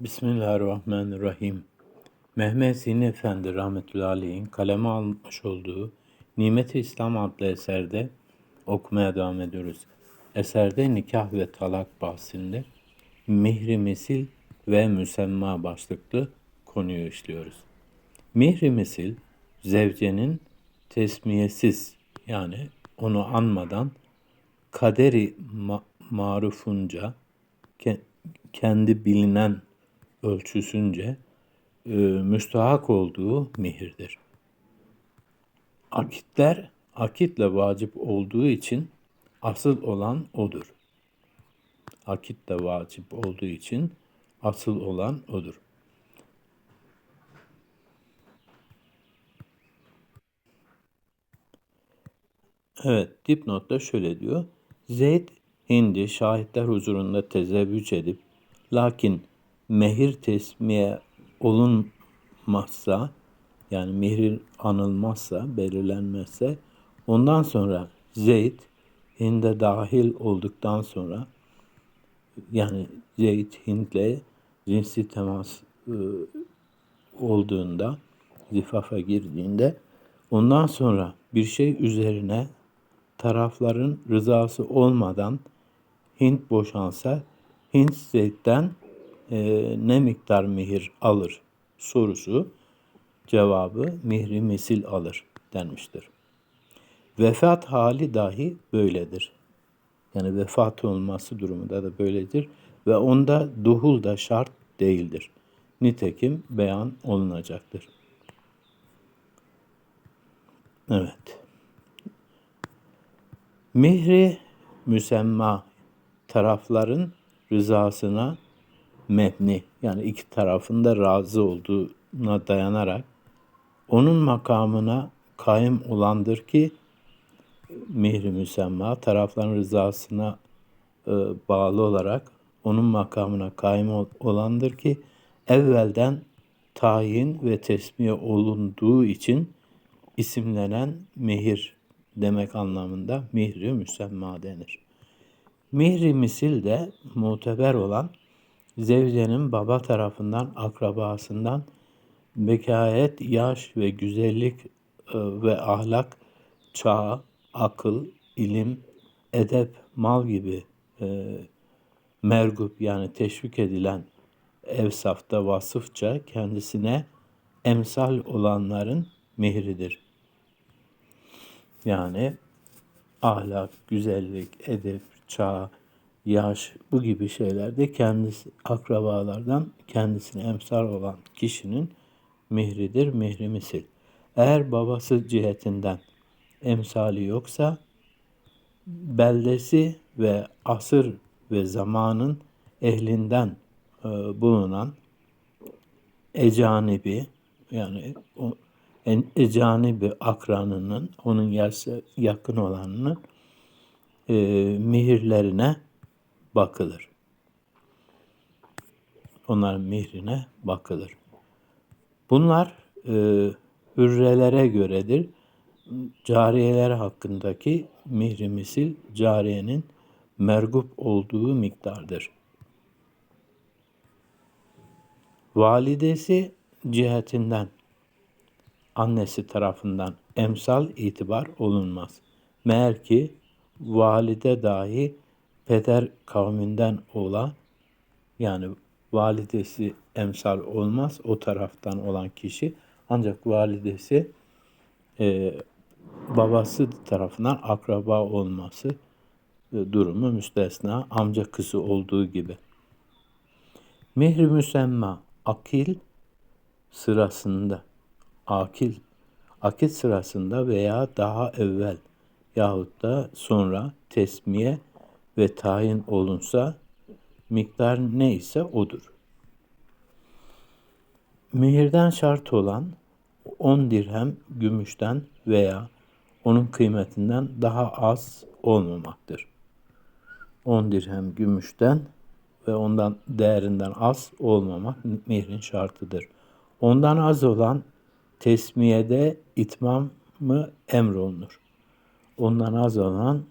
Bismillahirrahmanirrahim. Mehmet Zihni Efendi rahmetullahi aleyhin kaleme almış olduğu Nimet-i İslam adlı eserde okumaya devam ediyoruz. Eserde nikah ve talak bahsinde mihri misil ve müsemma başlıklı konuyu işliyoruz. Mihri misil, zevcenin tesmiyesiz yani onu anmadan kaderi ma- marufunca ke- kendi bilinen ölçüsünce e, müstahak olduğu mihirdir. Akitler akitle vacip olduğu için asıl olan odur. Akit de vacip olduğu için asıl olan odur. Evet, dipnotta şöyle diyor. Zeyd Hindi şahitler huzurunda tezevvüç edip lakin mehir tesmiye olunmazsa yani mehir anılmazsa, belirlenmezse ondan sonra Zeyd Hind'e dahil olduktan sonra yani Zeyd Hind'le cinsi temas e, olduğunda, zifafa girdiğinde ondan sonra bir şey üzerine tarafların rızası olmadan Hint boşansa Hint Zeyd'den e, ne miktar mihir alır sorusu cevabı mihri misil alır denmiştir. Vefat hali dahi böyledir. Yani vefat olması durumunda da böyledir ve onda duhul da şart değildir. Nitekim beyan olunacaktır. Evet. Mihri müsemma tarafların rızasına mebni yani iki tarafın da razı olduğuna dayanarak onun makamına kaim olandır ki mihri müsemma tarafların rızasına e, bağlı olarak onun makamına kaim olandır ki evvelden tayin ve tesmiye olunduğu için isimlenen mehir demek anlamında mihri müsemma denir. Mihri misil de muteber olan zevcenin baba tarafından akrabasından bekayet, yaş ve güzellik e, ve ahlak, çağ, akıl, ilim, edep, mal gibi e, mergup yani teşvik edilen evsafta vasıfça kendisine emsal olanların mihridir. Yani ahlak, güzellik, edep, çağ, yaş bu gibi şeylerde kendisi akrabalardan kendisine emsal olan kişinin mihridir, mihri misil. Eğer babası cihetinden emsali yoksa beldesi ve asır ve zamanın ehlinden e, bulunan ecanibi yani o ecanibi akranının onun yarısı yakın olanının e, mihirlerine bakılır. Onların mihrine bakılır. Bunlar e, hürrelere göredir. Cariyeler hakkındaki mihri misil cariyenin mergup olduğu miktardır. Validesi cihetinden annesi tarafından emsal itibar olunmaz. Meğer ki valide dahi peder kavminden ola yani validesi emsal olmaz o taraftan olan kişi ancak validesi e, babası tarafından akraba olması e, durumu müstesna amca kızı olduğu gibi. Mehri müsemma akil sırasında akil akit sırasında veya daha evvel yahut da sonra tesmiye ve tayin olunsa miktar neyse odur. Mihirden şart olan 10 dirhem gümüşten veya onun kıymetinden daha az olmamaktır. 10 dirhem gümüşten ve ondan değerinden az olmamak mihrin şartıdır. Ondan az olan tesmiyede itmam mı emrolunur. Ondan az olan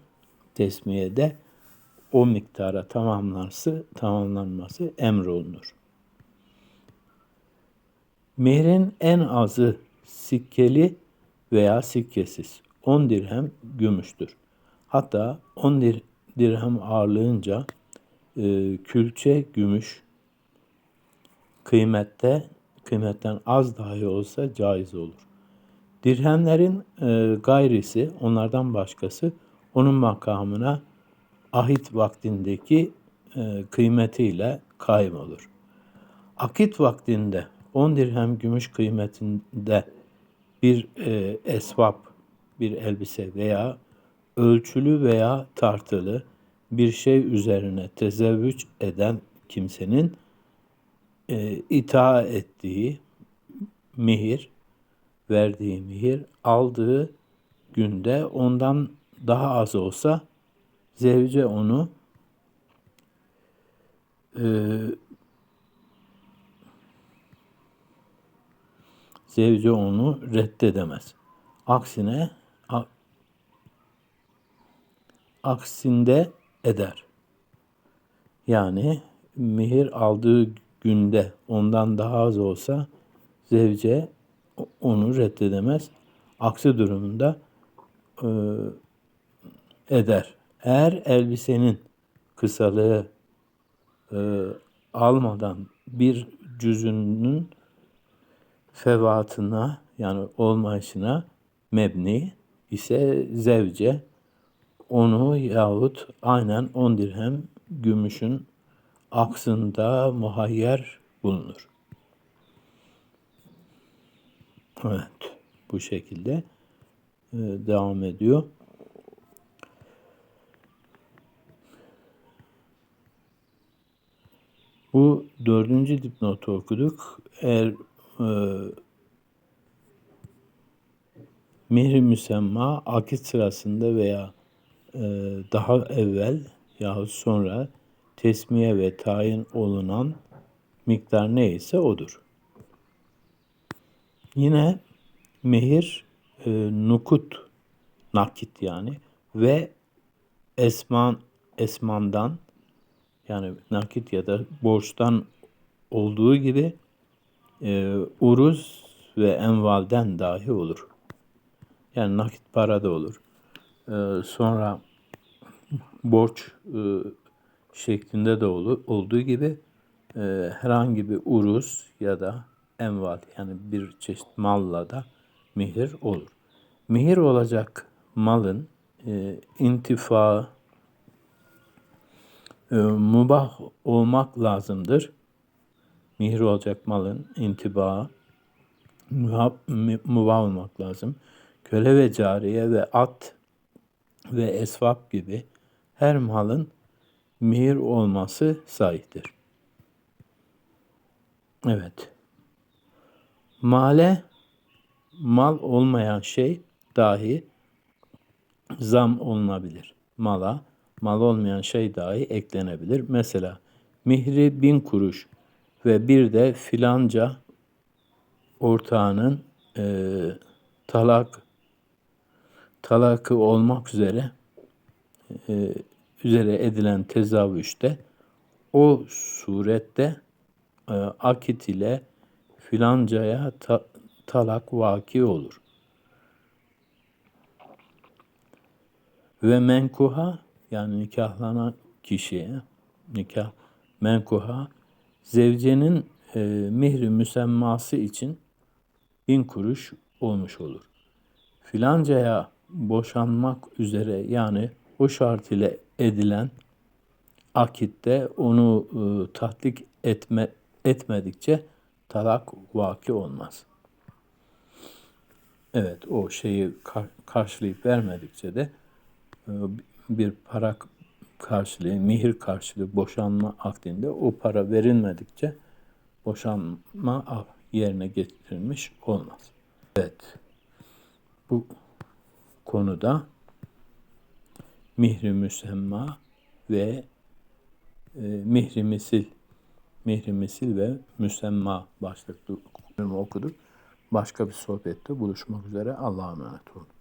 tesmiyede o miktara tamamlanması, tamamlanması emrolunur. Mehrin en azı sikkeli veya sikkesiz 10 dirhem gümüştür. Hatta 10 dir- dirhem ağırlığınca e, külçe gümüş kıymette kıymetten az dahi olsa caiz olur. Dirhemlerin e, gayrisi onlardan başkası onun makamına ahit vaktindeki e, kıymetiyle kaim olur. Akit vaktinde 10 dirhem gümüş kıymetinde bir e, esvap, bir elbise veya ölçülü veya tartılı bir şey üzerine tezevvüç eden kimsenin e, ita ettiği mihir, verdiği mihir aldığı günde ondan daha az olsa zevce onu e, zevce onu reddedemez. Aksine a- aksinde eder. Yani mihir aldığı günde ondan daha az olsa zevce onu reddedemez. Aksi durumunda e, eder. Eğer elbisenin kısalığı e, almadan bir cüzünün fevatına yani olmayışına mebni ise zevce onu yahut aynen 10 dirhem gümüşün aksında muhayyer bulunur. Evet, bu şekilde e, devam ediyor. Bu dördüncü dipnotu okuduk. Eğer e, mihri müsemma akit sırasında veya e, daha evvel yahut sonra tesmiye ve tayin olunan miktar neyse odur. Yine mehir e, nukut nakit yani ve esman esmandan yani nakit ya da borçtan olduğu gibi e, uruz ve envalden dahi olur. Yani nakit para da olur. E, sonra borç e, şeklinde de olur, olduğu gibi e, herhangi bir uruz ya da enval yani bir çeşit malla da mihir olur. Mihir olacak malın e, intifa e, mubah olmak lazımdır. Mihir olacak malın intiba mühab, mü- mubah olmak lazım. Köle ve cariye ve at ve esvap gibi her malın mihir olması sahiptir. Evet. Male mal olmayan şey dahi zam olunabilir. Mala mal olmayan şey dahi eklenebilir. Mesela mihri bin kuruş ve bir de filanca ortağının eee, talak talakı olmak üzere e, üzere edilen tezavvüşte o surette e, akit ile filancaya ta- talak vaki olur. Ve menkuha yani nikahlanan kişiye nikah menkuha zevcenin e, mihri müsemması için bin kuruş olmuş olur. Filancaya boşanmak üzere yani o şart ile edilen akitte onu e, tatlik etme, etmedikçe talak vaki olmaz. Evet o şeyi kar- karşılayıp vermedikçe de e, bir para karşılığı, mihir karşılığı boşanma akdinde o para verilmedikçe boşanma yerine getirilmiş olmaz. Evet. Bu konuda mihri müsemma ve e, mihri misil mihri misil ve müsemma başlıklı okuduk. Başka bir sohbette buluşmak üzere. Allah'a emanet olun.